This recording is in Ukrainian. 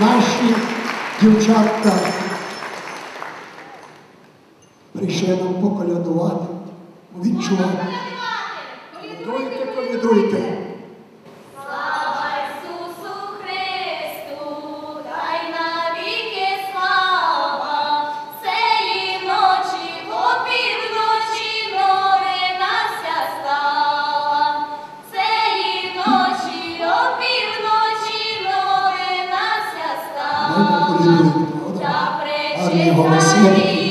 Наші дівчата прийшли нам поколядувати, відчувати. Колядуйте, повідуйте. mi jovencito.